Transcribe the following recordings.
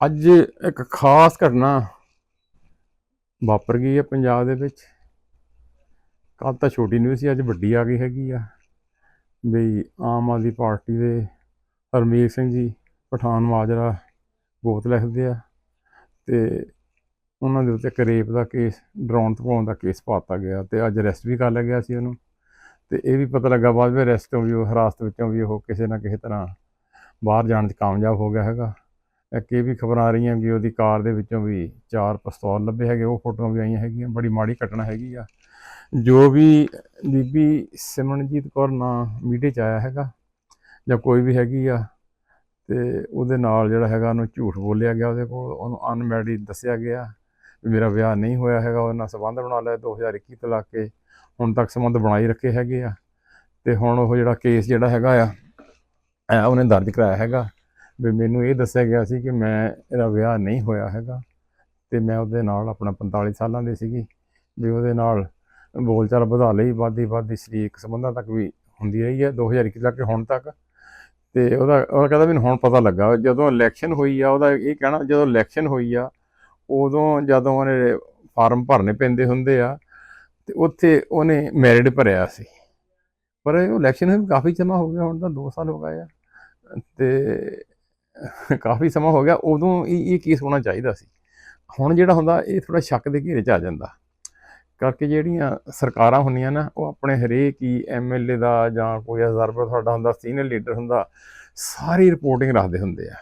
ਅੱਜ ਇੱਕ ਖਾਸ ਘਟਨਾ ਵਾਪਰ ਗਈ ਹੈ ਪੰਜਾਬ ਦੇ ਵਿੱਚ। ਕੱਲ ਤਾਂ ਛੋਟੀ ਨਿਊਜ਼ ਸੀ, ਅੱਜ ਵੱਡੀ ਆ ਗਈ ਹੈਗੀ ਆ। ਵੀ ਆਮ ਆਦਮੀ ਪਾਰਟੀ ਦੇ ਹਰਮੀਤ ਸਿੰਘ ਜੀ ਪਠਾਨ ਮਾਜਰਾ ਗੋਤ ਲਿਖਦੇ ਆ ਤੇ ਉਹਨਾਂ ਦੇ ਉੱਤੇ ਇੱਕ ਰੇਪ ਦਾ ਕੇਸ, ਡਰਾਉਣ ਧਮਕਾਉਣ ਦਾ ਕੇਸ ਪਾਤਾ ਗਿਆ ਤੇ ਅੱਜ ਅਰੈਸਟ ਵੀ ਕਰ ਲਿਆ ਗਿਆ ਸੀ ਉਹਨੂੰ। ਤੇ ਇਹ ਵੀ ਪਤਾ ਲੱਗਾ ਬਾਅਦ ਵਿੱਚ ਅਰੈਸਟ ਤੋਂ ਵੀ ਉਹ, ਹਿਰਾਸਤ ਵਿੱਚੋਂ ਵੀ ਉਹ ਕਿਸੇ ਨਾ ਕਿਸੇ ਤਰ੍ਹਾਂ ਬਾਹਰ ਜਾਣ 'ਚ ਕਾਮਯਾਬ ਹੋ ਗਿਆ ਹੈਗਾ। ਇੱਕ ਇਹ ਵੀ ਖਬਰਾਂ ਆ ਰਹੀਆਂ ਕਿ ਉਹਦੀ ਕਾਰ ਦੇ ਵਿੱਚੋਂ ਵੀ ਚਾਰ ਪਿਸਤੌਲ ਲੱਭੇ ਹੈਗੇ, ਉਹ ਫੋਟੋਆਂ ਵੀ ਆਈਆਂ ਹੈਗੀਆਂ, ਬੜੀ ਮਾੜੀ ਘਟਨਾ ਹੈਗੀ ਆ। ਜੋ ਵੀ ਬੀਬੀ ਸਿਮਰਨਜੀਤ ਕੌਰ ਨਾਂ ਮੀਡੀਆ 'ਚ ਆਇਆ ਹੈਗਾ, ਜਾਂ ਕੋਈ ਵੀ ਹੈਗੀ ਆ, ਤੇ ਉਹਦੇ ਨਾਲ ਜਿਹੜਾ ਹੈਗਾ ਉਹਨੂੰ ਝੂਠ ਬੋਲਿਆ ਗਿਆ ਉਹਦੇ ਕੋਲ, ਉਹਨੂੰ ਅਨਮੈਰਿਡ ਦੱਸਿਆ ਗਿਆ ਵੀ ਮੇਰਾ ਵਿਆਹ ਨਹੀਂ ਹੋਇਆ ਹੈਗਾ ਉਹਨਾਂ ਸੰਬੰਧ ਬਣਾ ਲਿਆ 2021 ਤੋਂ ਲਾ ਕੇ ਹੁਣ ਤੱਕ ਸੰਬੰਧ ਬਣਾਈ ਰੱਖੇ ਹੈਗੇ ਆ। ਤੇ ਹੁਣ ਉਹ ਜਿਹੜਾ ਕੇਸ ਜਿਹੜਾ ਹੈਗਾ ਆ ਉਹਨੇ ਦਰਜ ਕਰਾਇਆ ਹੈਗਾ। ਵੀ ਮੈਨੂੰ ਇਹ ਦੱਸਿਆ ਗਿਆ ਸੀ ਕਿ ਮੈਂ ਇਹਦਾ ਵਿਆਹ ਨਹੀਂ ਹੋਇਆ ਹੈਗਾ ਤੇ ਮੈਂ ਉਹਦੇ ਨਾਲ ਆਪਣਾ 45 ਸਾਲਾਂ ਦੀ ਸੀਗੀ, ਵੀ ਉਹਦੇ ਨਾਲ ਬੋਲਚਾਲ ਵਧਾ ਲਈ ਵਾਦੀ ਵਾਦੀ ਸਰੀਰਕ ਸੰਬੰਧਾਂ ਤੱਕ ਵੀ ਹੁੰਦੀ ਰਹੀ ਹੈ 2021 ਤੱਕ ਹੁਣ ਤੱਕ। ਤੇ ਉਹਦਾ ਉਹ ਕਹਿੰਦਾ ਮੈਨੂੰ ਹੁਣ ਪਤਾ ਲੱਗਾ, ਜਦੋਂ ਇਲੈਕਸ਼ਨ ਹੋਈ ਆ, ਉਹਦਾ ਇਹ ਕਹਿਣਾ, ਜਦੋਂ ਇਲੈਕਸ਼ਨ ਹੋਈ ਆ, ਉਦੋਂ ਜਦੋਂ ਉਹਨੇ ਫਾਰਮ ਭਰਨੇ ਪੈਂਦੇ ਹੁੰਦੇ ਆ, ਤੇ ਉੱਥੇ ਉਹਨੇ ਮੈਰਿਡ ਭਰਿਆ ਸੀ। ਪਰ ਉਹ ਇਲੈਕਸ਼ਨ ਹੋਏ ਕਾਫੀ ਸਮਾਂ ਹੋ ਗਿਆ, ਹੁਣ ਤਾਂ 2 ਸਾਲ ਹੋ ਗਏ ਆ। ਤੇ ਕਾਫੀ ਸਮਾਂ ਹੋ ਗਿਆ, ਉਦੋਂ ਇਹ ਇਹ ਕੇਸ ਹੋਣਾ ਚਾਹੀਦਾ ਸੀ? ਹੁਣ ਜਿਹੜਾ ਹੁੰਦਾ, ਇਹ ਥੋੜਾ ਸ਼ੱਕ ਦੇ ਘੇਰੇ 'ਚ ਆ ਜਾਂਦਾ। ਕਰਕੇ ਜਿਹੜੀਆਂ ਸਰਕਾਰਾਂ ਹੁੰਦੀਆਂ ਨਾ, ਉਹ ਆਪਣੇ ਹਰੇਕ ਹੀ ਐਮਐਲਏ ਦਾ ਜਾਂ ਕੋਈ ਅਬਜ਼ਰਵਰ ਤੁਹਾਡਾ ਹੁੰਦਾ ਸੀਨੀਅਰ ਲੀਡਰ ਹੁੰਦਾ, ਸਾਰੀ ਰਿਪੋਰਟਿੰਗ ਰੱਖਦੇ ਹੁੰਦੇ ਆ।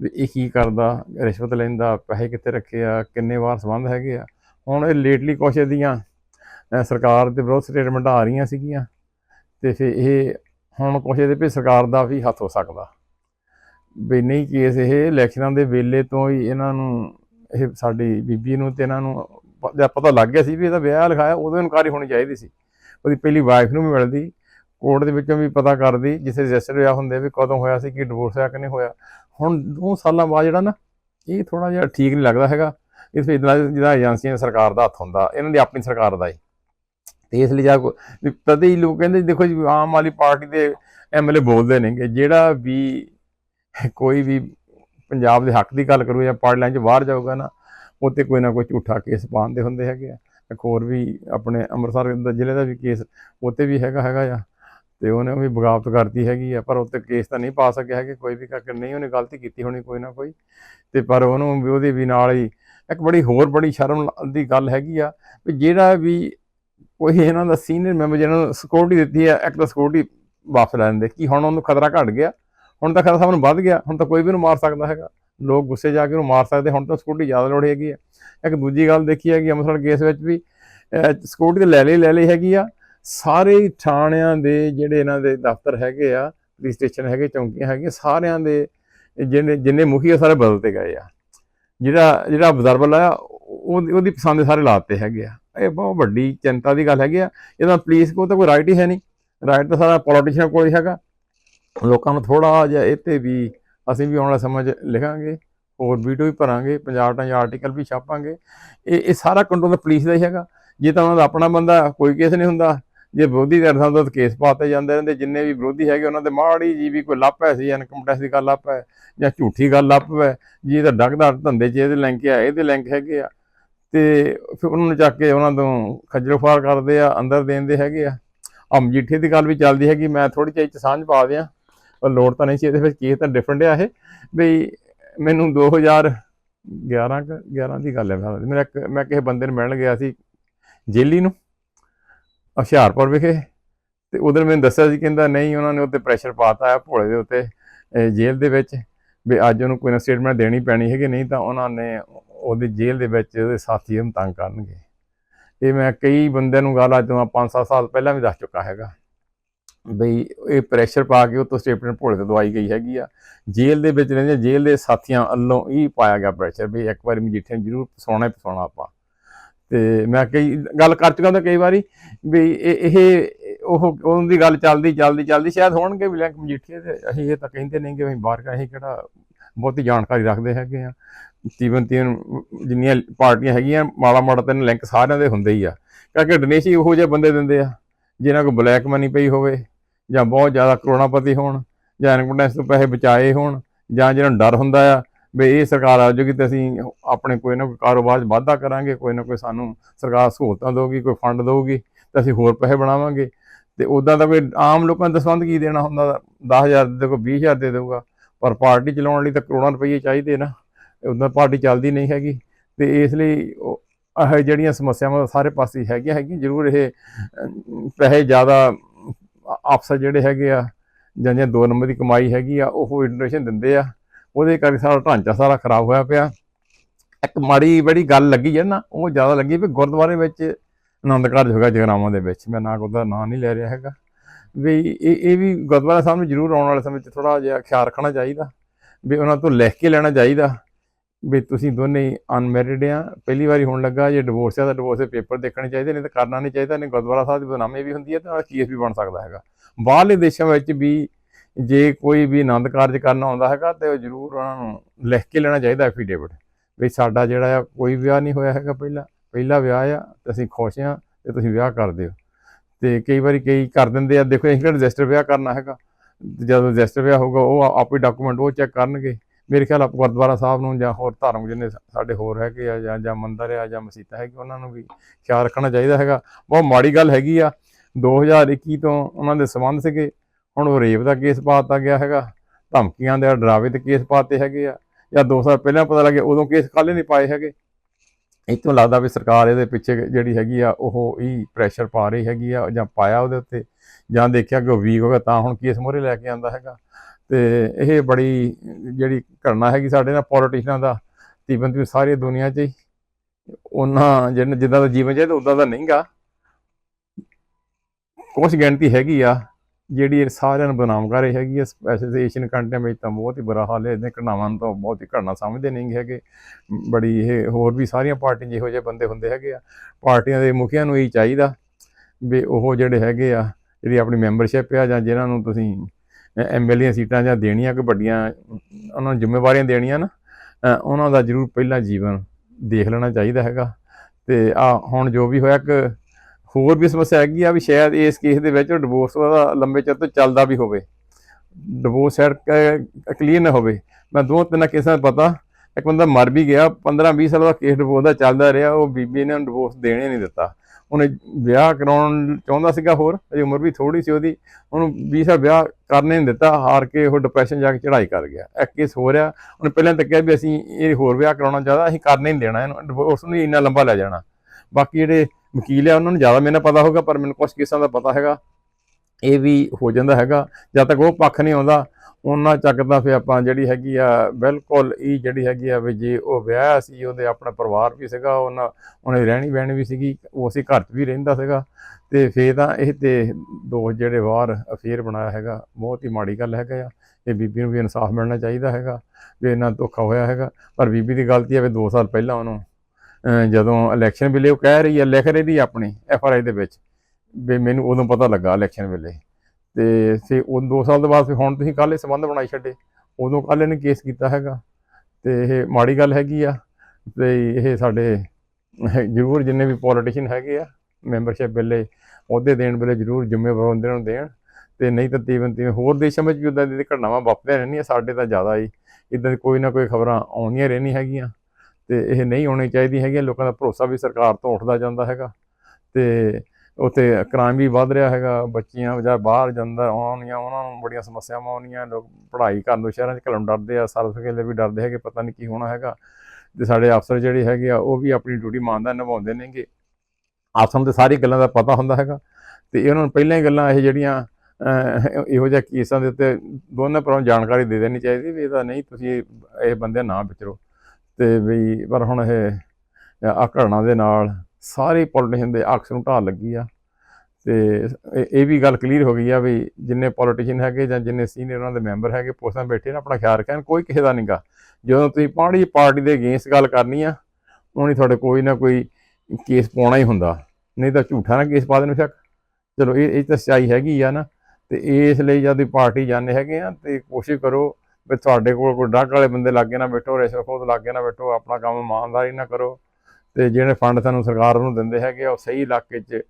ਵੀ ਇਹ ਕੀ ਕਰਦਾ, ਰਿਸ਼ਵਤ ਲੈਂਦਾ, ਪੈਸੇ ਕਿੱਥੇ ਰੱਖੇ ਆ, ਕਿੰਨੇ ਵਾਰ ਸੰਬੰਧ ਹੈਗੇ ਆ। ਹੁਣ ਇਹ ਲੇਟਲੀ ਕੁਛ ਦੀਆਂ ਸਰਕਾਰ ਦੇ ਵਿਰੋਧ ਸਟੇਟਮੈਂਟਾਂ ਆ ਰਹੀਆਂ ਸੀਗੀਆਂ। ਤੇ ਫਿਰ ਇਹ ਹੁਣ ਕੁਛ ਇਹਦੇ ਵੀ ਸਰਕਾਰ ਦਾ ਵੀ ਹੱਥ ਹੋ ਸਕਦਾ। ਵੀ ਨਹੀਂ ਕੇਸ ਇਹ ਇਲੈਕਸ਼ਨਾਂ ਦੇ ਵੇਲੇ ਤੋਂ ਹੀ ਇਹਨਾਂ ਨੂੰ ਇਹ ਸਾਡੀ ਬੀਬੀ ਨੂੰ ਤੇ ਇਹਨਾਂ ਨੂੰ ਪ- ਪਤਾ ਲੱਗ ਗਿਆ ਸੀ ਵੀ ਇਹਦਾ ਵਿਆਹ ਲਿਖਾਇਆ, ਉਦੋਂ ਇਨਕੁਆਰੀ ਹੋਣੀ ਚਾਹੀਦੀ ਸੀ। ਉਹਦੀ ਪਹਿਲੀ ਵਾਈਫ ਨੂੰ ਵੀ ਮਿਲਦੀ ਕੋਰਟ ਦੇ ਵਿੱਚੋਂ ਵੀ ਪਤਾ ਕਰਦੀ, ਜਿੱਥੇ ਰਜਿਸਟਰ ਹੋਇਆ ਹੁੰਦੇ ਵੀ ਕਦੋਂ ਹੋਇਆ ਸੀ, ਕਿ ਡਿਵੋਰਸ ਹੋਇਆ ਕਿ ਨਹੀਂ ਹੋਇਆ। ਹੁਣ ਦੋ ਸਾਲਾਂ ਬਾਅਦ ਜਿਹੜਾ ਨਾ, ਇਹ ਥੋੜਾ ਜਿਹਾ ਠੀਕ ਨਹੀਂ ਲੱਗਦਾ ਹੈਗਾ। ਇਸ ਵਿੱਚ ਇਦਾਂ ਜਿਹਦਾ ਏਜੰਸੀਆਂ ਸਰਕਾਰ ਦਾ ਹੱਥ ਹੁੰਦਾ, ਇਹਨਾਂ ਦੀ ਆਪਣੀ ਸਰਕਾਰ ਦਾ ਹੀ। ਤੇ ਇਸ ਲਈ ਜਾ ਤਦੇ ਹੀ ਲੋਕ ਕਹਿੰਦੇ, ਦੇਖੋ ਜੀ, ਆਮ ਵਾਲੀ ਪਾਰਟੀ ਦੇ ਐਮਐਲਏ ਬੋਲਦੇ ਨੇਗੇ ਜਿਹੜਾ ਵੀ ਕੋਈ ਵੀ ਪੰਜਾਬ ਦੇ ਹੱਕ ਦੀ ਗੱਲ ਕਰੂ ਜਾਂ ਪਾਰਟੀ ਲਾਈਨ 'ਚ ਬਾਹਰ ਜਾਊਗਾ ਨਾ ਉੱਤੇ ਕੋਈ ਨਾ ਕੋਈ ਝੂਠਾ ਕੇਸ ਪਾਉਂਦੇ ਹੁੰਦੇ ਹੈਗੇ ਆ। ਇੱਕ ਹੋਰ ਵੀ ਆਪਣੇ ਅੰਮ੍ਰਿਤਸਰ ਦਾ ਜ਼ਿਲ੍ਹੇ ਦਾ ਵੀ ਕੇਸ ਉੱਤੇ ਵੀ ਹੈਗਾ ਹੈਗਾ ਆ। ਤੇ ਉਹਨੇ ਵੀ ਬਗਾਵਤ ਕਰਤੀ ਹੈਗੀ ਆ, ਪਰ ਉੱਤੇ ਕੇਸ ਤਾਂ ਨਹੀਂ ਪਾ ਸਕਿਆ ਹੈਗੇ, ਕੋਈ ਵੀ ਕਰਕੇ ਨਹੀਂ ਉਹਨੇ ਗਲਤੀ ਕੀਤੀ ਹੋਣੀ ਕੋਈ ਨਾ ਕੋਈ। ਤੇ ਪਰ ਉਹਨੂੰ ਵੀ ਉਹਦੇ ਵੀ ਨਾਲ ਹੀ ਇੱਕ ਬੜੀ ਹੋਰ ਬੜੀ ਸ਼ਰਮ ਦੀ ਗੱਲ ਹੈਗੀ ਆ ਵੀ ਜਿਹੜਾ ਵੀ ਕੋਈ ਇਹਨਾਂ ਦਾ ਸੀਨੀਅਰ ਮੈਂਬਰ ਜਿਹਨਾਂ ਨੂੰ ਸਿਕਿਉਰਿਟੀ ਦਿੱਤੀ ਹੈ ਇੱਕ ਤਾਂ ਸਿਕਿਉਰਿਟੀ ਵਾਪਸ ਲੈ ਲੈਂਦੇ, ਕਿ ਹੁਣ ਉਹਨੂੰ ਖਤਰਾ ਘਟ ਗਿਆ ਹੁਣ ਤਾਂ ਖਤਰਾ ਸਭ ਨੂੰ ਵੱਧ ਗਿਆ, ਹੁਣ ਤਾਂ ਕੋਈ ਵੀ ਉਹਨੂੰ ਮਾਰ ਸਕਦਾ ਹੈਗਾ। ਲੋਕ ਗੁੱਸੇ ਜਾ ਕੇ ਉਹਨੂੰ ਮਾਰ ਸਕਦੇ ਹੁਣ ਤਾਂ ਸਕੂਟੀ ਜ਼ਿਆਦਾ ਲੋੜ ਹੈਗੀ ਹੈ ਇੱਕ ਦੂਜੀ ਗੱਲ ਦੇਖੀ ਹੈਗੀ ਅੰਮ੍ਰਿਤਸਰ ਕੇਸ ਵਿੱਚ ਵੀ ਸਕੂਟੀ ਤੇ ਲੈ ਲਈ ਲੈ ਲਈ ਹੈਗੀ ਆ। ਸਾਰੇ ਥਾਣਿਆਂ ਦੇ ਜਿਹੜੇ ਇਹਨਾਂ ਦੇ ਦਫ਼ਤਰ ਹੈਗੇ ਆ ਪੁਲਿਸ ਸਟੇਸ਼ਨ ਹੈਗੇ, ਚੌਂਕੀਆਂ ਹੈਗੀਆਂ, ਸਾਰਿਆਂ ਦੇ ਜਿਹਨੇ ਜਿੰਨੇ ਮੁਖੀ ਆ, ਸਾਰੇ ਬਦਲਤੇ ਗਏ ਆ। ਜਿਹੜਾ ਜਿਹੜਾ ਅਬਜ਼ਰਵਰ ਆ ਉਹ, ਉਹਦੀ ਪਸੰਦ ਦੇ ਸਾਰੇ ਲਾਤੇ ਹੈਗੇ ਆ। ਇਹ ਬਹੁਤ ਵੱਡੀ ਚਿੰਤਾ ਦੀ ਗੱਲ ਹੈਗੀ ਆ। ਇਹਦਾ ਪੁਲਿਸ ਕੋਲ ਤਾਂ ਕੋਈ ਰਾਈਟ ਹੀ ਹੈ ਨਹੀਂ। ਰਾਈਟ ਤਾਂ ਸਾਰਾ ਪੋਲੀਟੀਸ਼ੀਅਨ ਕੋਲ ਹੀ ਹੈਗਾ। ਲੋਕਾਂ ਨੂੰ ਥੋੜਾ ਜਿਹਾ ਇਹ ਤੇ ਵੀ ਅਸੀਂ ਵੀ ਆਉਣ ਵਾਲੇ ਸਮਾਂ 'ਚ ਲਿਖਾਂਗੇ, ਹੋਰ ਵੀਡੀਓ ਵੀ ਭਰਾਂਗੇ, ਪੰਜਾਬ ਟਾਈਮ ਆਰਟੀਕਲ ਵੀ ਛਾਪਾਂਗੇ। ਇਹ ਇਹ ਸਾਰਾ ਕੰਟਰੋਲ ਤਾਂ ਪੁਲਿਸ ਦਾ ਹੀ ਹੈਗਾ। ਜੇ ਤਾਂ ਉਹਨਾਂ ਦਾ ਆਪਣਾ ਬੰਦਾ, ਕੋਈ ਕੇਸ ਨਹੀਂ ਹੁੰਦਾ। ਜੇ ਵਿਰੋਧੀ ਧਿਰ ਦਾ ਤਾਂ ਕੇਸ ਪਾਤੇ ਜਾਂਦੇ ਰਹਿੰਦੇ। ਜਿੰਨੇ ਵੀ ਵਿਰੋਧੀ ਹੈਗੇ, ਉਹਨਾਂ ਦੇ ਮਾੜੀ ਜੀ ਵੀ ਕੋਈ ਲੱਪ ਹੈ ਸੀ ਇਨਕਮ ਟੈਕਸ ਦੀ ਗੱਲ ਲੱਪ ਹੈ, ਜਾਂ ਝੂਠੀ ਗੱਲ ਲੱਪ ਹੈ, ਜੀ ਇਹਦਾ ਡਗਦਾ ਧੰਦੇ 'ਚ ਇਹਦੇ ਲਿੰਕ ਆ, ਇਹਦੇ ਲਿੰਕ ਹੈਗੇ ਆ। ਤੇ ਫਿਰ ਉਹਨਾਂ ਨੂੰ ਚੱਕ ਕੇ ਉਹਨਾਂ ਤੋਂ ਖੱਜਲ ਖੁਆਰ ਕਰਦੇ ਆ, ਅੰਦਰ ਦੇਣ ਦੇ ਹੈਗੇ ਆ। ਆ ਮਜੀਠੇ ਦੀ ਗੱਲ ਵੀ ਚੱਲਦੀ ਹੈਗੀ, ਮੈਂ ਥੋੜੀ ਜਿਹੀ 'ਚ ਸਾਂਝ ਪਾ ਦਿਆਂ। ਪਰ ਲੋੜ ਤਾਂ ਨਹੀਂ ਸੀ ਇਹਦੇ ਵਿੱਚ ਕੇਸ ਤਾਂ ਡਿਫਰੈਂਟ ਆ ਇਹ। ਵੀ ਮੈਨੂੰ 2011 ਕ 11 ਦੀ ਗੱਲ ਹੈ ਮੈਂ ਮੇਰਾ ਇੱਕ, ਮੈਂ ਕਿਸੇ ਬੰਦੇ ਨੂੰ ਮਿਲਣ ਗਿਆ ਸੀ ਜੇਲੀ ਨੂੰ, ਹੁਸ਼ਿਆਰਪੁਰ ਵਿਖੇ। ਤੇ ਉਧਰ ਮੈਨੂੰ ਦੱਸਿਆ ਸੀ, ਕਹਿੰਦਾ ਨਹੀਂ, ਉਹਨਾਂ ਨੇ ਉੱਤੇ ਪ੍ਰੈਸ਼ਰ ਪਾਤਾ ਆ ਭੋਲੇ ਦੇ ਉੱਤੇ ਜੇਲ੍ਹ ਦੇ ਵਿੱਚ। ਵੀ ਅੱਜ ਉਹਨੂੰ ਕੋਈ ਨਾ ਸਟੇਟਮੈਂਟ ਦੇਣੀ ਪੈਣੀ ਹੈਗੀ, ਨਹੀਂ ਤਾਂ ਉਹਨਾਂ ਨੇ ਉਹਦੀ ਜੇਲ੍ਹ ਦੇ ਵਿੱਚ ਉਹਦੇ ਸਾਥੀ ਉਹਨੂੰ ਤੰਗ ਕਰਨਗੇ। ਇਹ ਮੈਂ ਕਈ ਬੰਦਿਆਂ ਨੂੰ ਗੱਲ ਅੱਜ ਤੋਂ 5-7 ਸਾਲ ਪਹਿਲਾਂ ਵੀ ਦੱਸ ਚੁੱਕਾ ਹੈਗਾ। ਬਈ ਇਹ ਪ੍ਰੈਸ਼ਰ ਪਾ ਕੇ ਉਹ ਤੋਂ ਸਟੇਟਮੈਂਟ ਭੋਲੇ ਤੇ ਦਵਾਈ ਗਈ ਹੈਗੀ ਆ। ਜੇਲ੍ਹ ਦੇ ਵਿੱਚ ਰਹਿੰਦੇ ਜੇਲ੍ਹ ਦੇ ਸਾਥੀਆਂ ਵੱਲੋਂ ਇਹ ਪਾਇਆ ਗਿਆ ਪ੍ਰੈਸ਼ਰ ਵੀ ਇੱਕ ਵਾਰੀ ਮਜੀਠੇ ਨੂੰ ਜ਼ਰੂਰ ਫਸਾਉਣਾ ਹੀ ਫਸਾਉਣਾ ਆਪਾਂ। ਤੇ ਮੈਂ ਕਈ ਗੱਲ ਕਰ ਚੁੱਕਾ ਤਾਂ ਕਈ ਵਾਰੀ ਵੀ ਇਹ ਇਹ ਉਹ ਉਹਨਾਂ ਦੀ ਗੱਲ ਚੱਲਦੀ ਚੱਲਦੀ ਚੱਲਦੀ ਸ਼ਾਇਦ ਹੋਣਗੇ ਵੀ ਲੈਂਕ ਮਜੀਠੀਏ ਤੇ ਅਸੀਂ ਇਹ ਤਾਂ ਕਹਿੰਦੇ ਨਹੀਂ ਕਿ ਅਸੀਂ ਬਾਹਰ ਕਾ ਅਸੀਂ ਕਿਹੜਾ ਬਹੁਤੀ ਜਾਣਕਾਰੀ ਰੱਖਦੇ ਹੈਗੇ ਆ। ਤੀਵਨ ਤੀਵਨ ਜਿੰਨੀਆਂ ਪਾਰਟੀਆਂ ਹੈਗੀਆਂ, ਮਾੜਾ ਮਾੜਾ ਤਿੰਨ ਲਿੰਕ ਸਾਰਿਆਂ ਦੇ ਹੁੰਦੇ ਹੀ ਆ। ਕਿਉਂਕਿ ਡੋਨੇਸ਼ਨ ਉਹੋ ਜਿਹੇ ਬੰਦੇ ਦਿੰਦੇ ਆ, ਜਿਨ੍ਹਾਂ ਕੋਲ ਬਲੈਕ ਮਨੀ ਪਈ ਹੋਵੇ। ਜਾਂ ਬਹੁਤ ਜ਼ਿਆਦਾ ਕਰੋੜਾਪਤੀ ਹੋਣ, ਜਾਂ ਇਨਕਮ ਤੋਂ ਪੈਸੇ ਬਚਾਏ ਹੋਣ, ਜਾਂ ਜਿਹਨਾਂ ਨੂੰ ਡਰ ਹੁੰਦਾ ਆ, ਵੀ ਇਹ ਸਰਕਾਰ ਆ ਜਾਊਗੀ ਤੇ ਅਸੀਂ ਆਪਣੇ ਕੋਈ ਨਾ ਕੋਈ ਕਾਰੋਬਾਰ ਵਾਧਾ ਕਰਾਂਗੇ, ਕੋਈ ਨਾ ਕੋਈ ਸਾਨੂੰ ਸਰਕਾਰ ਸਹੂਲਤਾਂ ਦੇਊਗੀ, ਕੋਈ ਫੰਡ ਦੇਊਗੀ, ਤੇ ਅਸੀਂ ਹੋਰ ਪੈਸੇ ਬਣਾਵਾਂਗੇ। ਤੇ ਉਦਾਂ ਦਾ ਕੋਈ ਆਮ ਲੋਕਾਂ ਨੂੰ ਦਸਵੰਦ ਕੀ ਦੇਣਾ ਹੁੰਦਾ 10000 ਦੇ ਕੋਈ 20000 ਦੇ ਦੇਊਗਾ, ਪਰ ਪਾਰਟੀ ਚਲਾਉਣ ਲਈ ਤਾਂ ਕਰੋੜਾਂ ਰੁਪਏ ਚਾਹੀਦੇ ਨਾ ਉਦਾਂ ਪਾਰਟੀ ਚੱਲਦੀ ਨਹੀਂ ਹੈਗੀ। ਤੇ ਇਸ ਲਈ ਇਹ ਜਿਹੜੀਆਂ ਸਮੱਸਿਆਵਾਂ ਸਾਰੇ ਪਾਸੇ ਹੈਗੀਆਂ ਹੈਗੀਆਂ, ਜ਼ਰੂਰ ਇਹ ਪੈਸੇ ਜ਼ਿਆਦਾ ਅਫਸਰ ਜਿਹੜੇ ਹੈਗੇ ਆ, ਜਾਂ ਜਾਂ ਦੋ ਨੰਬਰ ਦੀ ਕਮਾਈ ਹੈਗੀ ਆ, ਉਹ ਇੰਡੋਨੇਸ਼ਨ ਦਿੰਦੇ ਆ। ਉਹਦੇ ਕਰਕੇ ਸਾਰਾ ਢਾਂਚਾ ਸਾਰਾ ਖਰਾਬ ਹੋਇਆ ਪਿਆ। ਇੱਕ ਮਾੜੀ ਬੜੀ ਗੱਲ ਲੱਗੀ ਹੈ ਨਾ, ਉਹ ਜ਼ਿਆਦਾ ਲੱਗੀ ਵੀ ਗੁਰਦੁਆਰੇ ਵਿੱਚ ਆਨੰਦ ਕਾਰਜ ਹੋਗਾ ਜਗਰਾਵਾਂ ਦੇ ਵਿੱਚ। ਮੈਂ ਨਾ ਉਹਦਾ ਨਾਂ ਨਹੀਂ ਲੈ ਰਿਹਾ ਹੈਗਾ। ਵੀ ਇਹ ਇਹ ਵੀ ਗੁਰਦੁਆਰਾ ਸਾਹਿਬ ਨੂੰ ਜ਼ਰੂਰ ਆਉਣ ਵਾਲੇ ਸਮੇਂ 'ਚ ਥੋੜਾ ਜਿਹਾ ਖਿਆਲ ਰੱਖਣਾ ਚਾਹੀਦਾ। ਵੀ ਉਹਨਾਂ ਤੋਂ ਲਿਖ ਕੇ ਲੈਣਾ ਚਾਹੀਦਾ। ਵੀ ਤੁਸੀਂ ਦੋਨੇ ਅਨਮੈਰਿਡ ਆ। ਪਹਿਲੀ ਵਾਰੀ ਹੋਣ ਲੱਗਾ, ਜੇ ਡਿਵੋਰਸ ਆ ਤਾਂ ਡਿਵੋਰਸ ਦੇ ਪੇਪਰ ਦੇਖਣੇ ਚਾਹੀਦੇ ਨੇ ਤਾਂ ਕਰਨਾ ਨਹੀਂ ਚਾਹੀਦਾ ਨੇ ਗੁਰਦੁਆਰਾ ਸਾਹਿਬ ਦੀ ਬਦਨਾਮੀ ਵੀ ਹੁੰਦੀ ਹੈ ਤਾਂ ਕੇਸ ਵੀ ਬਣ ਸਕਦਾ ਹੈਗਾ। ਬਾਹਰਲੇ ਦੇਸ਼ਾਂ ਵਿੱਚ ਵੀ ਜੇ ਕੋਈ ਵੀ ਆਨੰਦ ਕਾਰਜ ਕਰਨਾ ਆਉਂਦਾ ਹੈਗਾ, ਤੇ ਉਹ ਜ਼ਰੂਰ ਉਹਨਾਂ ਨੂੰ ਲਿਖ ਕੇ ਲੈਣਾ ਚਾਹੀਦਾ ਐਫੀਡੇਵਿਟ ਵੀ ਸਾਡਾ ਜਿਹੜਾ ਆ, ਕੋਈ ਵਿਆਹ ਨਹੀਂ ਹੋਇਆ ਹੈਗਾ ਪਹਿਲਾਂ। ਪਹਿਲਾ ਵਿਆਹ ਆ, ਤੇ ਅਸੀਂ ਖੁਸ਼ ਆ, ਤੇ ਤੁਸੀਂ ਵਿਆਹ ਕਰ ਦਿਓ। ਤੇ ਕਈ ਵਾਰੀ ਕਈ ਕਰ ਦਿੰਦੇ ਆ, ਦੇਖੋ ਅਸੀਂ ਕਿਹੜਾ ਰਜਿਸਟਰ ਵਿਆਹ ਕਰਨਾ ਹੈਗਾ। ਜਦੋਂ ਰਜਿਸਟਰ ਵਿਆਹ ਹੋਊਗਾ, ਉਹ ਆਪੇ ਡਾਕੂਮੈਂਟ ਉਹ ਚੈੱਕ ਕਰਨਗੇ। ਮੇਰੇ ਖਿਆਲ ਆਪ ਗੁਰਦੁਆਰਾ ਸਾਹਿਬ ਨੂੰ ਜਾਂ ਹੋਰ ਧਾਰਮਿਕ ਜਿੰਨੇ ਸਾਡੇ ਹੋਰ ਹੈਗੇ ਆ ਜਾਂ ਜਾਂ ਮੰਦਿਰ ਆ ਜਾਂ ਮਸੀਤਾਂ ਹੈਗੀ ਉਹਨਾਂ ਨੂੰ ਵੀ ਖਿਆਲ ਰੱਖਣਾ ਚਾਹੀਦਾ ਹੈਗਾ। ਬਹੁਤ ਮਾੜੀ ਗੱਲ ਹੈਗੀ ਆ। 2021 ਤੋਂ ਉਹਨਾਂ ਦੇ ਸੰਬੰਧ ਸੀਗੇ। ਹੁਣ ਉਹ ਰੇਪ ਦਾ ਕੇਸ ਪਾਤਾ ਗਿਆ ਹੈਗਾ। ਧਮਕੀਆਂ ਦੇ ਡਰਾਵੇ ਤੇ ਕੇਸ ਪਾਤੇ ਹੈਗੇ ਆ। ਜਾਂ 2 ਸਾਲ ਪਹਿਲਾਂ ਪਤਾ ਲੱਗਿਆ, ਉਦੋਂ ਕੇਸ ਕਾਲੇ ਨਹੀਂ ਪਾਏ ਹੈਗੇ। ਇੱਥੋਂ ਲੱਗਦਾ ਵੀ ਸਰਕਾਰ ਇਹਦੇ ਪਿੱਛੇ ਜਿਹੜੀ ਹੈਗੀ ਆ, ਉਹ ਹੀ ਪ੍ਰੈਸ਼ਰ ਪਾ ਰਹੀ ਹੈਗੀ ਆ ਜਾਂ ਪਾਇਆ ਉਹਦੇ ਉੱਤੇ। ਜਾਂ ਦੇਖਿਆ ਕਿ ਉਹ ਵੀਕ ਹੋ ਗਿਆ, ਤਾਂ ਹੁਣ ਕੇਸ ਮੋਰੇ ਲੈ ਕੇ ਆਂਦਾ ਹੈਗਾ। ਤੇ ਇਹ ਬੜੀ ਜਿਹੜੀ ਘਟਨਾ ਹੈਗੀ ਸਾਡੇ ਨਾਲ ਪੋਲੀਟੀਸ਼ੀਅਨਾਂ ਦਾ ਤੀਬਨ ਤੀ ਸਾਰੀ ਦੁਨੀਆ 'ਚ ਹੀ। ਉਹਨਾਂ ਜਿਹਨਾਂ ਜਿੱਦਾਂ ਦਾ ਜੀਵਨ ਚਾਹੀਦਾ ਉਦਾਂ ਦਾ ਨਹੀਂਗਾ। ਕੁਛ ਗਿਣਤੀ ਹੈਗੀ ਆ, ਜਿਹੜੀ ਇਹ ਸਾਰਿਆਂ ਨੂੰ ਬਦਨਾਮ ਕਰ ਰਹੀ ਹੈਗੀ ਆ। ਸਪੈਸ਼ਲ ਏਸ਼ੀਅਨ ਕੰਟਰੀਆਂ ਵਿੱਚ ਤਾਂ ਬਹੁਤ ਹੀ ਬੁਰਾ ਹਾਲ ਹੈ। ਇਹਦੇ ਘਟਨਾਵਾਂ ਨੂੰ ਤਾਂ ਬਹੁਤ ਹੀ ਘਟਨਾ ਸਮਝਦੇ ਨਹੀਂ ਹੈਗੇ। ਬੜੀ ਇਹ ਹੋਰ ਵੀ ਸਾਰੀਆਂ ਪਾਰਟੀਆਂ ਜਿਹੋ ਜਿਹੇ ਬੰਦੇ ਹੁੰਦੇ ਹੈਗੇ ਆ। ਪਾਰਟੀਆਂ ਦੇ ਮੁਖੀਆਂ ਨੂੰ ਇਹ ਚਾਹੀਦਾ ਵੀ ਉਹ ਜਿਹੜੇ ਹੈਗੇ ਆ, ਜਿਹੜੀ ਆਪਣੀ ਮੈਂਬਰਸ਼ਿਪ ਆ ਜਾਂ ਜਿਨ੍ਹਾਂ ਨੂੰ ਤੁਸੀਂ ਐਮਐਲਏ ਸੀਟਾਂ ਜਾਂ ਦੇਣੀਆਂ ਕੋਈ ਵੱਡੀਆਂ, ਉਹਨਾਂ ਨੂੰ ਜ਼ਿੰਮੇਵਾਰੀਆਂ ਦੇਣੀਆਂ ਨਾ ਉਹਨਾਂ ਦਾ ਜ਼ਰੂਰ ਪਹਿਲਾਂ ਜੀਵਨ ਦੇਖ ਲੈਣਾ ਚਾਹੀਦਾ ਹੈਗਾ। ਤੇ ਆ ਹੁਣ ਜੋ ਵੀ ਹੋਇਆ ਕਿ ਹੋਰ ਵੀ ਸਮੱਸਿਆ ਹੈਗੀ ਆ ਵੀ ਸ਼ਾਇਦ ਇਸ ਕੇਸ ਦੇ ਵਿੱਚ ਡਿਵੋਰਸ ਦਾ ਲੰਬੇ ਚਿਰ ਤੋਂ ਚੱਲਦਾ ਵੀ ਹੋਵੇ। ਡਿਵੋਰਸ ਸਾਈਡ ਕਲੀਅਰ ਨਾ ਹੋਵੇ। ਮੈਂ ਦੋ ਤਿੰਨ ਕੇਸਾਂ ਦਾ ਪਤਾ, ਇੱਕ ਬੰਦਾ ਮਰ ਵੀ ਗਿਆ 15 20 ਸਾਲ ਦਾ ਕੇਸ ਡਿਵੋਰਸ ਦਾ ਚੱਲਦਾ ਰਿਹਾ, ਉਹ ਬੀਬੀ ਨੇ ਉਹਨੂੰ ਡਿਵੋਰਸ ਦੇਣੇ ਨਹੀਂ ਦਿੱਤਾ। ਉਹਨੇ ਵਿਆਹ ਕਰਾਉਣ ਚਾਹੁੰਦਾ ਸੀਗਾ ਹੋਰ, ਅਜੇ ਉਮਰ ਵੀ ਥੋੜੀ ਸੀ ਉਹਦੀ, ਉਹਨੂੰ 20 ਸਾਲ ਵਿਆਹ ਕਰਨੇ ਨਹੀਂ ਦਿੱਤਾ, ਹਾਰ ਕੇ ਉਹ ਡਿਪਰੈਸ਼ਨ ਜਾ ਕੇ ਚੜ੍ਹਾਈ ਕਰ ਗਿਆ। ਇੱਕ ਕੇਸ ਹੋ ਰਿਹਾ, ਉਹਨੇ ਪਹਿਲਾਂ ਤਾਂ ਕਿਹਾ ਵੀ ਅਸੀਂ ਇਹ ਹੋਰ ਵਿਆਹ ਕਰਾਉਣਾ ਚਾਹਦਾ ਅਸੀਂ ਕਰਨੇ ਨਹੀਂ ਦੇਣਾ ਇਹਨੂੰ ਡਿਵੋਰਸ ਨੂੰ ਇੰਨਾ ਲੰਬਾ ਲੈ ਜਾਣਾ। ਬਾਕੀ ਜਿਹੜੇ ਵਕੀਲ ਆ, ਉਹਨਾਂ ਨੂੰ ਜ਼ਿਆਦਾ ਮੈਨੂੰ ਪਤਾ ਹੋਊਗਾ, ਪਰ ਮੈਨੂੰ ਕੁਝ ਕੇਸਾਂ ਦਾ ਪਤਾ ਹੈਗਾ, ਇਹ ਵੀ ਹੋ ਜਾਂਦਾ ਹੈਗਾ, ਜਦ ਤੱਕ ਉਹ ਪੱਖ ਨਹੀਂ ਆਉਂਦਾ ਉਹਨਾਂ ਚੱਕਦਾ ਫਿਰ ਆਪਾਂ ਜਿਹੜੀ ਹੈਗੀ ਆ, ਬਿਲਕੁਲ ਇਹ ਜਿਹੜੀ ਹੈਗੀ ਆ ਵੀ ਜੇ ਉਹ ਵਿਆਹ ਸੀ, ਉਹਦੇ ਆਪਣਾ ਪਰਿਵਾਰ ਵੀ ਸੀਗਾ, ਉਹਨਾਂ, ਉਹਨੇ ਰਹਿਣੀ ਬਹਿਣੀ ਵੀ ਸੀਗੀ, ਉਹ ਅਸੀਂ ਘਰ 'ਚ ਵੀ ਰਹਿੰਦਾ ਸੀਗਾ। ਤੇ ਫੇਰ ਤਾਂ ਇਹ ਤੇ ਦੋ ਜਿਹੜੇ ਬਾਹਰ ਅਫੇਅਰ ਬਣਾਇਆ ਹੈਗਾ, ਬਹੁਤ ਹੀ ਮਾੜੀ ਗੱਲ ਹੈਗਾ ਆ। ਇਹ ਬੀਬੀ ਨੂੰ ਵੀ ਇਨਸਾਫ ਮਿਲਣਾ ਚਾਹੀਦਾ ਹੈਗਾ, ਵੀ ਇਹਨਾਂ ਧੋਖਾ ਹੋਇਆ ਹੈਗਾ। ਪਰ ਬੀਬੀ ਦੀ ਗਲਤੀ ਹੈ ਵੀ 2 ਸਾਲ ਪਹਿਲਾਂ ਉਹਨੂੰ ਜਦੋਂ ਇਲੈਕਸ਼ਨ ਵੇਲੇ ਉਹ ਕਹਿ ਰਹੀ ਹੈ ਲਿਖ ਰਹੀ ਹੈ ਆਪਣੀ ਐਫ ਆਰ ਆਈ ਦੇ ਵਿੱਚ, ਵੀ ਮੈਨੂੰ ਉਦੋਂ ਪਤਾ ਲੱਗਾ ਇਲੈਕਸ਼ਨ ਵੇਲੇ। ਤੇ ਸੇ ਉਹ 2 ਸਾਲ ਤੋਂ ਬਾਅਦ ਫਿਰ ਹੁਣ ਤੁਸੀਂ ਕੱਲ੍ਹ ਇਹ ਸੰਬੰਧ ਬਣਾਈ ਛੱਡੇ, ਉਦੋਂ ਕੱਲ੍ਹ ਇਹਨੇ ਕੇਸ ਕੀਤਾ ਹੈਗਾ। ਤੇ ਇਹ ਮਾੜੀ ਗੱਲ ਹੈਗੀ ਆ, ਤੇ ਇਹ ਸਾਡੇ ਜ਼ਰੂਰ ਜਿੰਨੇ ਵੀ ਪੋਲੀਟੀਸ਼ੀਅਨ ਹੈਗੇ ਆ ਮੈਂਬਰਸ਼ਿਪ ਵੇਲੇ ਅਹੁਦੇ ਦੇਣ ਵੇਲੇ ਜ਼ਰੂਰ ਜ਼ਿੰਮੇਵਾਰ ਬੰਦੇ ਨੂੰ ਦੇਣ। ਤੇ ਨਹੀਂ ਤਾਂ ਤੀਵਨ ਤੀਵਨ ਹੋਰ ਦੇਸ਼ਾਂ ਵਿੱਚ ਵੀ ਉਦਾਂ ਦੀ ਘਟਨਾਵਾਂ ਵਾਪਰਦੀਆਂ ਰਹਿੰਦੀਆਂ, ਸਾਡੇ ਤਾਂ ਜ਼ਿਆਦਾ ਹੀ, ਇਦਾਂ ਦੀ ਕੋਈ ਨਾ ਕੋਈ ਖਬਰਾਂ ਆਉਂਦੀਆਂ ਰਹਿੰਦੀਆਂ ਹੈਗੀਆਂ। ਤੇ ਇਹ ਨਹੀਂ ਹੋਣੀ ਚਾਹੀਦੀ ਹੈਗੀਆਂ, ਲੋਕਾਂ ਦਾ ਭਰੋਸਾ ਵੀ ਸਰਕਾਰ ਤੋਂ ਉੱਠਦਾ ਜਾਂਦਾ ਹੈਗਾ। ਤੇ ਉੱਥੇ ਕ੍ਰਾਈਮ ਵੀ ਵੱਧ ਰਿਹਾ ਹੈਗਾ, ਬੱਚੀਆਂ ਜਾਂ ਬਾਹਰ ਜਾਂਦਾ ਆਉਣੀਆਂ ਉਹਨਾਂ ਨੂੰ ਬੜੀਆਂ ਸਮੱਸਿਆਵਾਂ ਆਉਣੀਆਂ, ਲੋਕ ਪੜ੍ਹਾਈ ਕਰਨ ਤੋਂ ਸ਼ਹਿਰਾਂ 'ਚ ਘੱਲਣ ਡਰਦੇ ਆ ਸਰਵਿਸ ਲਈ ਵੀ ਡਰਦੇ ਹੈਗੇ, ਪਤਾ ਨਹੀਂ ਕੀ ਹੋਣਾ ਹੈਗਾ। ਤੇ ਸਾਡੇ ਅਫਸਰ ਜਿਹੜੇ ਹੈਗੇ ਆ, ਉਹ ਵੀ ਆਪਣੀ ਡਿਊਟੀ ਇਮਾਨਦਾਰ ਨਿਭਾਉਂਦੇ ਨੇਗੇ। ਅਫਸਰਾਂ ਨੂੰ ਤੇ ਸਾਰੀ ਗੱਲਾਂ ਦਾ ਪਤਾ ਹੁੰਦਾ ਹੈਗਾ। ਤੇ ਇਹਨਾਂ ਨੂੰ ਪਹਿਲਾਂ ਹੀ ਗੱਲਾਂ ਇਹ ਜਿਹੜੀਆਂ ਇਹੋ ਜਿਹੇ ਕੇਸਾਂ ਦੇ ਉੱਤੇ ਦੋਨਾਂ ਪਰਾਂ ਜਾਣਕਾਰੀ ਦੇ ਦੇਣੀ ਚਾਹੀਦੀ ਵੀ ਇਹਦਾ ਨਹੀਂ, ਤੁਸੀਂ ਇਹ ਬੰਦੇ ਨਾ ਵਿਚਰੋ। ਤੇ ਵੀ ਪਰ ਹੁਣ ਇਹ ਆ ਦੇ ਨਾਲ ਸਾਰੇ ਪੋਲੀਟੀਸ਼ੀਅਨ ਦੇ ਅਕਸ ਨੂੰ ਢਾਲ ਲੱਗੀ ਆ। ਤੇ ਇਹ ਵੀ ਗੱਲ ਕਲੀਅਰ ਹੋ ਗਈ ਆ ਵੀ ਜਿੰਨੇ ਪੋਲੀਟੀਸ਼ੀਅਨ ਹੈਗੇ ਜਾਂ ਜਿੰਨੇ ਸੀਨੀਅਰ ਉਹਨਾਂ ਦੇ ਮੈਂਬਰ ਹੈਗੇ ਪੋਸਟਾਂ ਬੈਠੇ ਨੇ, ਆਪਣਾ ਖਿਆਲ ਰੱਖਣ, ਕੋਈ ਕਿਸੇ ਦਾ ਨਹੀਂਗਾ ਜਦੋਂ ਤੁਸੀਂ ਪਾੜੀ ਪਾਰਟੀ ਦੇ ਅਗੇਂਸਟ ਗੱਲ ਕਰਨੀ ਆ ਉਹਨੀ ਤੁਹਾਡੇ ਕੋਈ ਨਾ ਕੋਈ ਕੇਸ ਪਾਉਣਾ ਹੀ ਹੁੰਦਾ। ਨਹੀਂ ਤਾਂ ਝੂਠਾ ਨਾ ਕੇਸ ਪਾ ਦੇਣ ਸ਼ੱਕ ਚਲੋ, ਇਹ ਇਹ ਤਾਂ ਸੱਚਾਈ ਹੈਗੀ ਆ ਨਾ। ਤੇ ਇਸ ਲਈ ਜਦ ਪਾਰਟੀ ਜਾਂਦੇ ਹੈਗੇ ਆ ਤੇ ਕੋਸ਼ਿਸ਼ ਕਰੋ ਵੀ ਤੁਹਾਡੇ ਕੋਲ ਕੋਈ ਡਰਗ ਵਾਲੇ ਬੰਦੇ ਲਾਗੇ ਨਾ ਬੈਠੋ ਰਿਸ਼ਵਤਖੋਰ ਲਾਗੇ ਨਾ ਬੈਠੋ, ਆਪਣਾ ਕੰਮ ਇਮਾਨਦਾਰੀ ਨਾਲ ਕਰੋ। ਤੇ ਜਿਹੜੇ ਫੰਡ ਸਾਨੂੰ ਸਰਕਾਰ ਨੂੰ ਦਿੰਦੇ ਹੈਗੇ ਆ, ਉਹ ਸਹੀ ਇਲਾਕੇ 'ਚ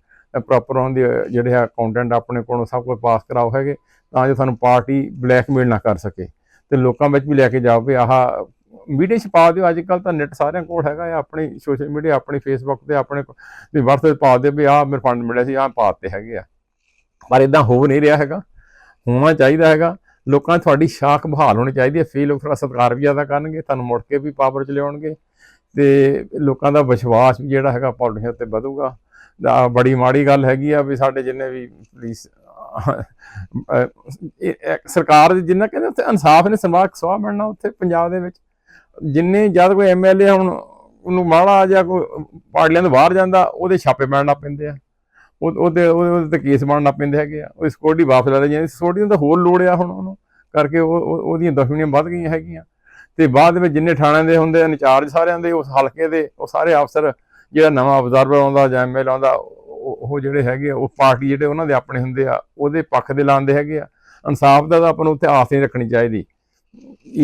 ਪ੍ਰੋਪਰ ਉਹਨਾਂ ਦੇ ਜਿਹੜੇ ਆ ਅਕਾਊਂਟੈਂਟ ਆਪਣੇ ਕੋਲੋਂ ਸਭ ਕੁਝ ਪਾਸ ਕਰਾਓ ਹੈਗੇ, ਤਾਂ ਜੋ ਸਾਨੂੰ ਪਾਰਟੀ ਬਲੈਕਮੇਲ ਨਾ ਕਰ ਸਕੇ। ਤੇ ਲੋਕਾਂ ਵਿੱਚ ਵੀ ਲੈ ਕੇ ਜਾਓ ਵੀ ਆਹ ਮੀਡੀਆ 'ਚ ਪਾ ਦਿਓ ਅੱਜ ਕੱਲ ਤਾਂ ਨੈਟ ਸਾਰਿਆਂ ਕੋਲ ਹੈਗਾ ਆ, ਆਪਣੀ ਸੋਸ਼ਲ ਮੀਡੀਆ ਆਪਣੀ ਫੇਸਬੁੱਕ ਤੇ, ਆਪਣੇ ਤੇ WhatsApp ਪਾ ਦਿਓ ਵੀ ਆਹ ਮੇਰੇ ਫੰਡ ਮਿਲਿਆ ਸੀ, ਆਹ ਪਾਤੇ ਹੈਗੇ ਆ। ਪਰ ਇਦਾਂ ਹੋ ਨਹੀਂ ਰਿਹਾ ਹੈਗਾ, ਹੋਣਾ ਚਾਹੀਦਾ ਹੈਗਾ। ਲੋਕਾਂ 'ਚ ਤੁਹਾਡੀ ਸ਼ਾਖ ਬਹਾਲ ਹੋਣੀ ਚਾਹੀਦੀ ਹੈ ਫੇਰ ਲੋਕ ਥੋੜਾ ਸਤਿਕਾਰ ਵੀ ਜ਼ਿਆਦਾ ਕਰਨਗੇ, ਤੁਹਾਨੂੰ ਮੁੜ ਕੇ ਵੀ ਪਾਵਰ 'ਚ ਲਿਆਉਣਗੇ। ਤੇ ਲੋਕਾਂ ਦਾ ਵਿਸ਼ਵਾਸ ਵੀ ਜਿਹੜਾ ਹੈਗਾ ਪੋਲੀਟੀਸ਼ਨ ਤੇ ਵਧੂਗਾ। ਬੜੀ ਮਾੜੀ ਗੱਲ ਹੈਗੀ ਆ ਵੀ ਸਾਡੇ ਜਿੰਨੇ ਵੀ ਪੁਲਿਸ ਸਰਕਾਰ ਦੇ ਜਿੰਨਾ ਕਹਿੰਦੇ ਉੱਥੇ ਇਨਸਾਫ ਨੇ, ਸਮਾਜ ਸਵਾਹ ਮਿਲਣਾ ਉੱਥੇ ਪੰਜਾਬ ਦੇ ਵਿੱਚ। ਜਿੰਨੇ ਜਦ ਕੋਈ ਐਮਐਲਏ ਹੁਣ ਉਹਨੂੰ ਮਾੜਾ ਜਾਂ ਕੋਈ ਪਾਰਟੀਆਂ ਤੋਂ ਬਾਹਰ ਜਾਂਦਾ, ਉਹਦੇ ਛਾਪੇ ਮਾਰਨਾ ਪੈਂਦੇ ਆ। ਉਹਦੇ ਉਹਦੇ ਤੇ ਕੇਸ ਬਣਨਾ ਪੈਂਦੇ ਹੈਗੇ ਆ। ਉਹ ਸਿਕਿਉਰਿਟੀ ਵਾਪਸ ਲੈ ਲਈ ਜਾਂਦੀ ਸਿਕਿਉਰਿਟੀ ਨੂੰ ਤਾਂ ਹੋਰ ਲੋੜ ਆ ਹੁਣ ਉਹਨੂੰ। ਕਰਕੇ ਉਹ- ਉਹਦੀਆਂ ਦੁਸ਼ਮਣੀਆਂ ਵੱਧ ਗਈਆਂ ਹੈਗੀਆਂ। ਤੇ ਬਾਅਦ ਵਿੱਚ ਜਿੰਨੇ ਥਾਣਿਆਂ ਦੇ ਹੁੰਦੇ ਇੰਚਾਰਜ ਸਾਰਿਆਂ ਦੇ ਉਸ ਹਲਕੇ ਦੇ ਉਹ ਸਾਰੇ ਅਫਸਰ ਜਿਹੜਾ ਨਵਾਂ ਅਬਜ਼ਰਵਰ ਆਉਂਦਾ ਜਾਂ ਐਮਐਲ ਆਉਂਦਾ ਉਹ ਉਹ ਜਿਹੜੇ ਹੈਗੇ ਆ, ਉਹ ਪਾਰਟੀ ਜਿਹੜੇ ਉਹਨਾਂ ਦੇ ਆਪਣੇ ਹੁੰਦੇ ਆ ਉਹਦੇ ਪੱਖ ਦੇ ਲਾਉਂਦੇ ਹੈਗੇ ਆ। ਇਨਸਾਫ ਦਾ ਤਾਂ ਆਪਾਂ ਨੂੰ ਉੱਥੇ ਆਸ ਨਹੀਂ ਰੱਖਣੀ ਚਾਹੀਦੀ।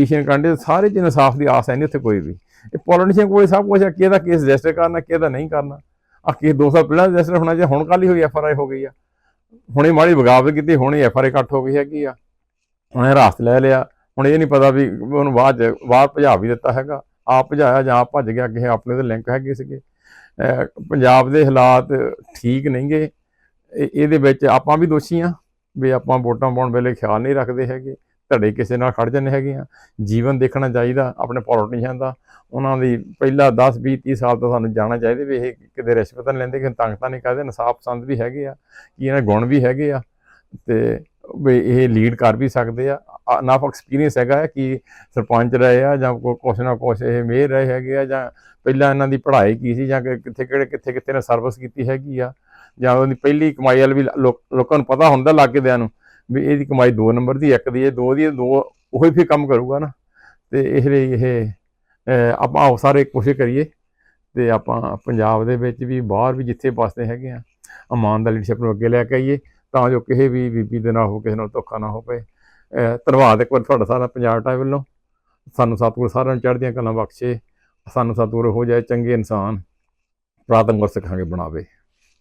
ਏਸ਼ੀਅਨ ਕੰਟਰੀ ਸਾਰੇ ਚ ਇਨਸਾਫ ਦੀ ਆਸ ਹੈ ਨਹੀਂ ਉੱਥੇ ਕੋਈ ਵੀ। ਇਹ ਪੋਲੀਟੀਸ਼ੀਅਨ ਕੋਲ ਸਭ ਕੁਝ ਆ ਕਿਹਦਾ ਕੇਸ ਰਜਿਸਟਰ ਕਰਨਾ ਕਿਹਦਾ ਨਹੀਂ ਕਰਨਾ। ਆ ਕੇਸ 2 ਸਾਲ ਪਹਿਲਾਂ ਰਜਿਸਟਰ ਹੋਣਾ ਚਾਹੀਦਾ ਹੁਣ ਕੱਲ ਹੀ ਹੋਈ ਐਫਆਰਆਈ ਹੋ ਗਈ ਆ। ਹੁਣੇ ਮਾੜੀ ਬਗਾਵਤ ਕੀਤੀ ਹੁਣੇ ਐਫਆਰਆਈ ਕੱਟ ਹੋ ਗਈ ਹੈਗੀ ਆ। ਹੁਣੇ ਰਾਸਤ ਲੈ ਲਿਆ। ਹੁਣ ਇਹ ਨਹੀਂ ਪਤਾ ਵੀ ਉਹਨੂੰ ਬਾਅਦ ਚ, ਬਾਹਰ ਭਜਾ ਵੀ ਦਿੱਤਾ ਹੈਗਾ। ਆਪ ਭਜਾਇਆ ਜਾਂ ਆਪ ਭੱਜ ਗਿਆ, ਅੱਗੇ ਆਪਣੇ ਦੇ ਲਿੰਕ ਹੈਗੇ ਸੀਗੇ। ਪੰਜਾਬ ਦੇ ਹਾਲਾਤ ਠੀਕ ਨਹੀਂਗੇ। ਇਹ- ਇਹਦੇ ਵਿੱਚ ਆਪਾਂ ਵੀ ਦੋਸ਼ੀ ਆ, ਵੀ ਆਪਾਂ ਵੋਟਾਂ ਪਾਉਣ ਵੇਲੇ ਖਿਆਲ ਨਹੀਂ ਰੱਖਦੇ ਹੈਗੇ। ਧੜੇ ਕਿਸੇ ਨਾਲ ਖੜ ਜਾਂਦੇ ਹੈਗੇ ਆ। ਜੀਵਨ ਦੇਖਣਾ ਚਾਹੀਦਾ, ਆਪਣੇ ਪੋਲੀਟੀਸ਼ੀਅਨ ਦਾ। ਉਹਨਾਂ ਦੀ ਪਹਿਲਾ 10 20 30 ਸਾਲ ਤੋਂ ਸਾਨੂੰ ਜਾਣਾ ਚਾਹੀਦਾ ਵੀ ਇਹ ਕਿਤੇ ਰਿਸ਼ਵਤ ਨਹੀਂ ਲੈਂਦੇ ਕਿ ਤੰਗ ਤਾਂ ਨਹੀਂ ਕਰਦੇ, ਇਨਸਾਫ ਪਸੰਦ ਵੀ ਹੈਗੇ ਆ, ਕਿ ਇਹਨਾਂ ਦੇ ਗੁਣ ਵੀ ਹੈਗੇ ਆ। ਤੇ ਇਹ ਲੀਡ ਕਰ ਵੀ ਸਕਦੇ ਆ। ਨਾਫ ਐਕਸਪੀਰੀਅੰਸ ਹੈਗਾ ਕਿ ਸਰਪੰਚ ਰਹੇ ਆ ਜਾਂ ਕੋਈ ਕੁਛ ਨਾ ਕੁਛ ਇਹ ਮੇਅਰ ਰਹੇ ਹੈਗੇ ਆ ਜਾਂ ਪਹਿਲਾਂ ਇਹਨਾਂ ਦੀ ਪੜ੍ਹਾਈ ਕੀ ਸੀ ਜਾਂ ਕਿੱਥੇ ਕਿਹੜੇ ਕਿੱਥੇ ਕਿੱਥੇ ਨੇ ਸਰਵਿਸ ਕੀਤੀ ਹੈਗੀ ਆ ਜਾਂ ਉਹਦੀ ਪਹਿਲੀ ਕਮਾਈ ਵਾਲ ਵੀ ਲੋਕ- ਲੋਕਾਂ ਨੂੰ ਪਤਾ ਹੁੰਦਾ ਲਾਗੇਦਿਆਂ ਨੂੰ ਵੀ ਇਹਦੀ ਕਮਾਈ 2 ਨੰਬਰ ਦੀ ਇੱਕ ਦੀ ਹੈ ਦੋ ਦੀ ਹੈ, ਦੋ ਉਹੀ ਫਿਰ ਕੰਮ ਕਰੂਗਾ ਨਾ। ਤੇ ਇਹ ਲਈ ਇਹ ਆਪਾਂ ਆਓ ਸਾਰੇ ਕੋਸ਼ਿਸ਼ ਕਰੀਏ ਤੇ ਆਪਾਂ ਪੰਜਾਬ ਦੇ ਵਿੱਚ ਵੀ ਬਾਹਰ ਵੀ ਜਿੱਥੇ ਵਸਦੇ ਹੈਗੇ ਆ ਇਮਾਨਦਾਰ ਲੀਡਰਸ਼ਿਪ ਨੂੰ ਅੱਗੇ ਲੈ ਕੇ ਆਈਏ। ਤਾਂ ਜੋ ਕਿਸੇ ਵੀ ਬੀਬੀ ਦੇ ਨਾਲ ਹੋ ਕਿਸੇ ਨਾਲ ਧੋਖਾ ਨਾ ਹੋਵੇ। ਧੰਨਵਾਦ ਇੱਕ ਵਾਰ ਤੁਹਾਡਾ ਸਾਰਾ ਪੰਜਾਬ ਟਾਈਮ ਵੱਲੋਂ। ਸਾਨੂੰ ਸਤਿਗੁਰ ਸਾਰਿਆਂ ਨੂੰ ਚੜ੍ਹਦੀਆਂ ਕਲਾਂ ਬਖਸ਼ੇ, ਸਾਨੂੰ ਸਤਿਗੁਰ ਹੋ ਜਾਏ ਚੰਗੇ ਇਨਸਾਨ। ਪ੍ਰਾਤਮ ਗੁਰ ਸਿੱਖਾਂਗੇ, ਬਣਾਵੇ।